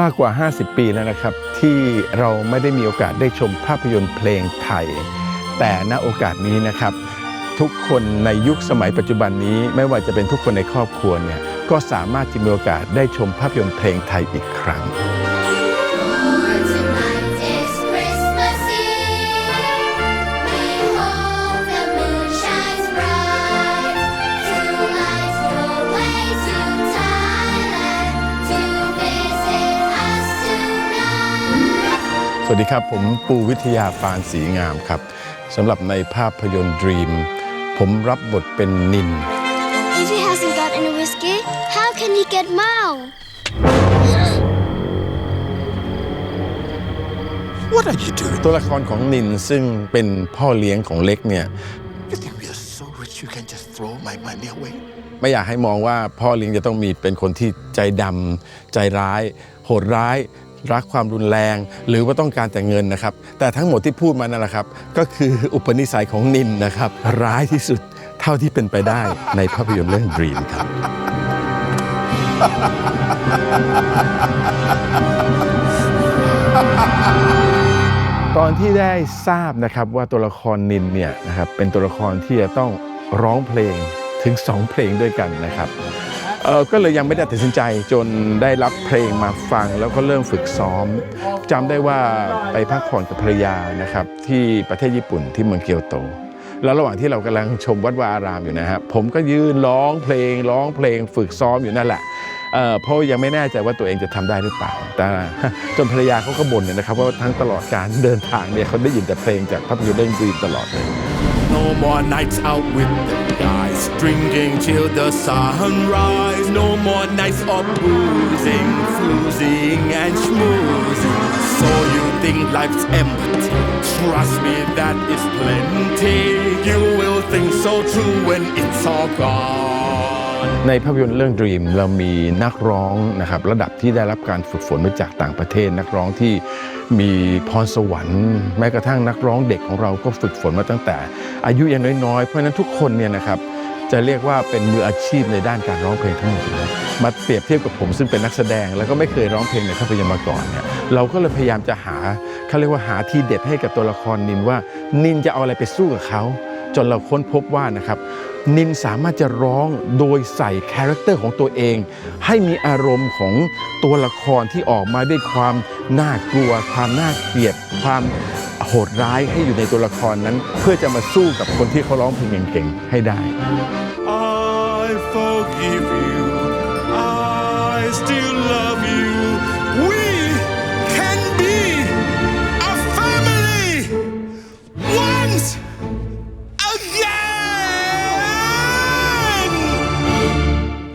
มากกว่า 50 ปีแล้วนะครับ ที่เราไม่ได้มีโอกาสได้ชมภาพยนตร์เพลงไทย แต่ณโอกาสนี้นะครับ ทุกคนในยุคสมัยปัจจุบันนี้ไม่ว่าจะเป็นทุกคนในครอบครัวเนี่ยก็สามารถจะมีโอกาสได้ชมภาพยนตร์เพลงไทยอีกครั้ง สวัสดีครับ ผมปูวิทยาปานศรีงามครับสำหรับในภาพยนตร์ Dream ผมรับบทเป็นนิน If he hasn't got any whiskey, how can he get Mao? What are you doing? ตัวละครของนินซึ่งเป็นพ่อเลี้ยงของเล็กเนี่ย You think we are so rich you can just throw my money away? ไม่อยากให้มองว่าพ่อเลี้ยงจะต้องมีเป็นคนที่ใจดำใจร้าย โหดร้าย รักความรุนแรง หรือว่าต้องการแต่เงินนะครับ แต่ทั้งหมดที่พูดมานั่นแหละครับ ก็คืออุปนิสัยของนินนะครับ ร้ายที่สุดเท่าที่เป็นไปได้ในภาพยนตร์เรื่อง Dream ครับ ตอนที่ได้ทราบนะครับว่าตัวละครนินเนี่ยนะครับเป็นตัวละครที่จะต้องร้องเพลงถึง 2 เพลงด้วยกันนะครับ ออก็เลยยังไม่ได้ตัดสินใจจนได้รับเพลงมาฟัง แล้วก็เริ่มฝึกซ้อมจำได้ว่าไปพักผ่อนกับภรรยานะครับที่ประเทศญี่ปุ่นที่เมืองเกียวโต แล้วระหว่างที่เรากำลังชมวัดวาอารามอยู่นะครับผมก็ยืนร้องเพลงร้องเพลงฝึกซ้อมอยู่นั่นแหละ เพราะยังไม่แน่ใจว่าตัวเองจะทำได้หรือเปล่า แต่จนภรรยาเขาก็บ่นเนี่ยนะครับว่าทั้งตลอดการเดินทางเนี่ยเขาได้ยินแต่เพลงจากภาพยนตร์เรื่องดีตลอดเลย No more nights out with the guys, drinking till the sunrise. No more nights of boozing, floozing, and schmoozing. So you think life's empty? Trust me, that is plenty. You will think so too when it's all gone. ในภาพยนตร์เรื่อง Dream เรามีนักร้องนะครับระดับที่ได้รับการฝึกฝนมาจากต่างประเทศ นักร้องที่มีพรสวรรค์ แม้กระทั่งนักร้องเด็กของเราก็ฝึกฝนมาตั้งแต่ อายุยังน้อยๆ เพราะฉะนั้นทุกคนเนี่ยนะครับจะเรียกว่าเป็นมืออาชีพในด้านการร้องเพลงทั้งหมดเลยมาเปรียบเทียบกับผมซึ่งเป็นนักแสดง แล้วก็ไม่เคยร้องเพลงในภาพยนตร์มาก่อนเนี่ยเราก็เลยพยายามจะหาเขาเรียกว่าหาทีเด็ดให้กับตัวละครนินว่า นินจะเอาอะไรไปสู้กับเขาจนเราค้นพบว่านะครับ นินสามารถจะร้องโดยใส่คาแรคเตอร์ของตัวเอง ให้มีอารมณ์ของตัวละครที่ออกมาด้วยความน่ากลัว ความน่าเกลียด ความโหดร้ายให้อยู่ในตัวละครนั้น เพื่อจะมาสู้กับคนที่เขาร้องเพลงเก่งๆให้ได้ I forgive you. I still love you. We can be a family once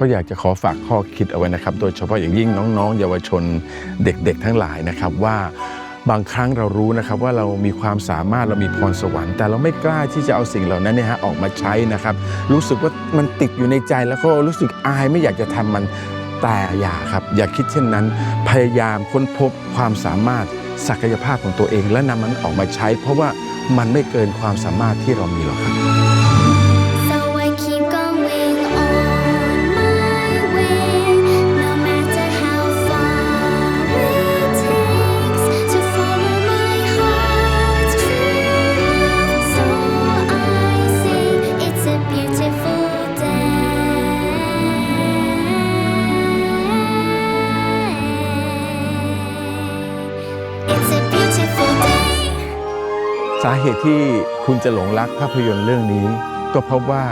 ก็อยากจะขอฝากข้อคิดเอาไว้นะครับ โดยเฉพาะอย่างยิ่งน้องๆ เยาวชนเด็กๆ ทั้งหลายนะครับว่าบางครั้งเรารู้นะครับว่าเรามีความสามารถเรามีพรสวรรค์ แต่เราไม่กล้าที่จะเอาสิ่งเหล่านั้นเนี่ยฮะออกมาใช้นะครับ รู้สึกว่ามันติดอยู่ในใจแล้วก็รู้สึกอายไม่อยากจะทำมันแต่อย่าครับ อย่าคิดเช่นนั้น พยายามค้นพบความสามารถศักยภาพของตัวเอง และนำมันออกมาใช้ เพราะว่ามันไม่เกินความสามารถที่เรามีหรอกครับ สาเหตุที่คุณจะหลงรักภาพยนตร์เรื่องนี้ ก็เพราะว่า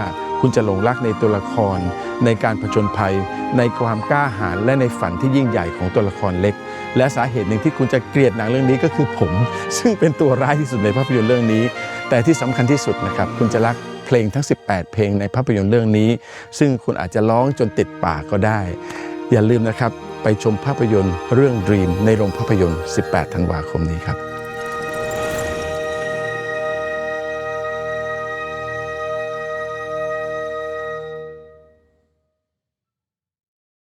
คุณจะหลงรักในตัวละคร ในการผจญภัย ในความกล้าหาญและในฝันที่ยิ่งใหญ่ของตัวละครเล็ก และสาเหตุหนึ่งที่คุณจะเกลียดหนังเรื่องนี้ก็คือผม ซึ่งเป็นตัวร้ายที่สุดในภาพยนตร์เรื่องนี้ แต่ที่สำคัญที่สุดนะครับคุณจะรักเพลงทั้ง 18 เพลงในภาพยนตร์เรื่องนี้ ซึ่งคุณอาจจะร้องจนติดปากก็ได้ อย่าลืมนะครับไปชมภาพยนตร์เรื่อง Dream ในโรงภาพยนตร์ 18 ธันวาคมนี้ครับ